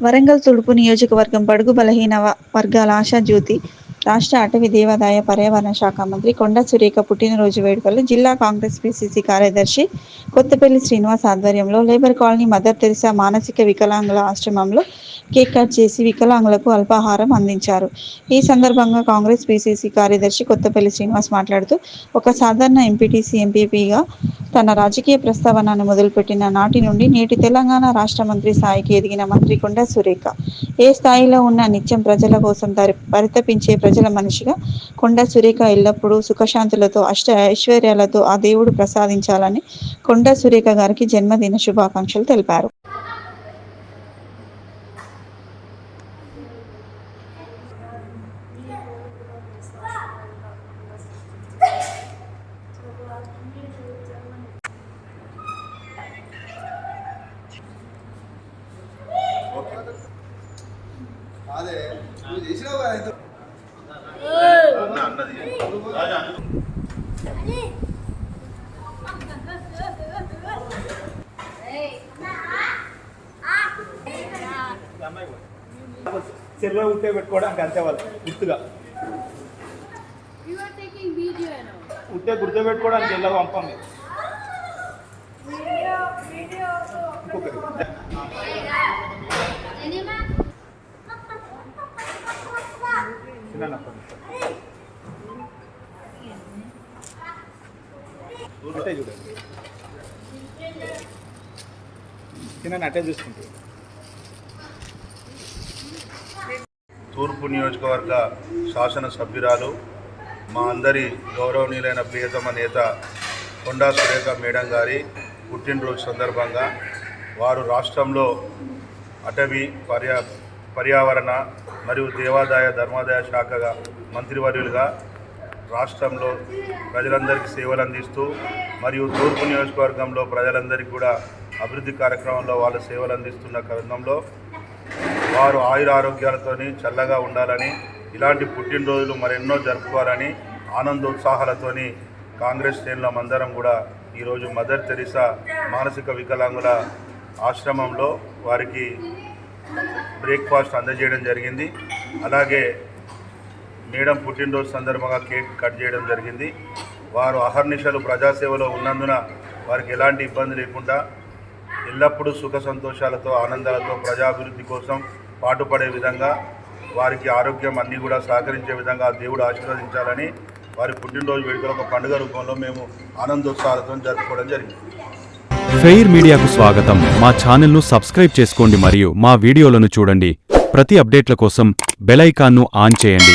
వరంగల్ తూర్పు నియోజకవర్గం బడుగు బలహీన వర్గాల ఆశాజ్యోతి రాష్ట్ర అటవీ దేవాదాయ పర్యావరణ శాఖ మంత్రి కొండ సురేఖ పుట్టినరోజు వేడుకలు జిల్లా కాంగ్రెస్ పిసిసి కార్యదర్శి కొత్తపల్లి శ్రీనివాస్ ఆధ్వర్యంలో లేబర్ కాలనీ మదర్ తెరిసా మానసిక వికలాంగుల ఆశ్రమంలో కేక్ కట్ చేసి వికలాంగులకు అల్పాహారం అందించారు. ఈ సందర్భంగా కాంగ్రెస్ పిసిసి కార్యదర్శి కొత్తపల్లి శ్రీనివాస్ మాట్లాడుతూ ఒక సాధారణ ఎంపీటీసీ ఎంపీపీగా తన రాజకీయ ప్రస్తావనను మొదలుపెట్టిన నాటి నుండి నేటి తెలంగాణ రాష్ట్ర మంత్రి స్థాయికి ఎదిగిన మంత్రి కొండ సురేఖ ఏ స్థాయిలో ఉన్న నిత్యం ప్రజల కోసం దరి పరితపించే ప్రజల మనిషిగా కొండ సురేఖ ఎల్లప్పుడూ సుఖశాంతులతో అష్ట ఐశ్వర్యాలతో ఆ దేవుడు ప్రసాదించాలని కొండ సురేఖ గారికి జన్మదిన శుభాకాంక్షలు తెలిపారు. అదే నువ్వు చేసినావు ఉంటే పెట్టుకోవడానికి అంతే వాళ్ళు గుర్తుగా. ఉంటే గుర్తు పెట్టుకోవడానికి ఎలా పంపండి ఇంకొకటి. అట్టే చూడండి. తినని అట్టే చూసుకుంటారు తూర్పు నియోజకవర్గ శాసనసభ్యురాలు మా అందరి గౌరవనీయులైన ప్రియతమ నేత కొండా సురేఖ మేడం గారి పుట్టినరోజు సందర్భంగా వారు రాష్ట్రంలో అటవీ పర్యా పర్యావరణ మరియు దేవాదాయ ధర్మాదాయ శాఖగా మంత్రివర్యులుగా రాష్ట్రంలో ప్రజలందరికీ సేవలు అందిస్తూ మరియు తూర్పు నియోజకవర్గంలో ప్రజలందరికీ కూడా అభివృద్ధి కార్యక్రమంలో వాళ్ళు సేవలు అందిస్తున్న క్రమంలో వారు ఆయుర ఆరోగ్యాలతోని చల్లగా ఉండాలని ఇలాంటి పుట్టినరోజులు మరెన్నో జరుపుకోవాలని ఆనందోత్సాహాలతోని కాంగ్రెస్ శ్రేణులం మందరం కూడా ఈరోజు మదర్ తెరిసా మానసిక వికలాంగుల ఆశ్రమంలో వారికి బ్రేక్ఫాస్ట్ అందజేయడం జరిగింది. అలాగే మేడం పుట్టినరోజు సందర్భంగా కేక్ కట్ చేయడం జరిగింది. వారు అహర్నిశలు ప్రజాసేవలో ఉన్నందున వారికి ఎలాంటి ఇబ్బంది లేకుండా ఎల్లప్పుడూ సుఖ సంతోషాలతో ఆనందాలతో ప్రజాభివృద్ధి కోసం పాటుపడే విధంగా వారికి ఆరోగ్యం అన్నీ కూడా సహకరించే విధంగా దేవుడు ఆశీర్వదించాలని వారి పుట్టినరోజు వేడుకలు ఒక పండుగ రూపంలో మేము ఆనందోత్సాహాలతో జరుపుకోవడం జరిగింది. ఫెయిర్ మీడియాకు స్వాగతం. మా ఛానల్ను సబ్స్క్రైబ్ చేసుకోండి మరియు మా వీడియోలను చూడండి. ప్రతి అప్డేట్ల కోసం బెల్ ఐకాన్ను ఆన్ చేయండి.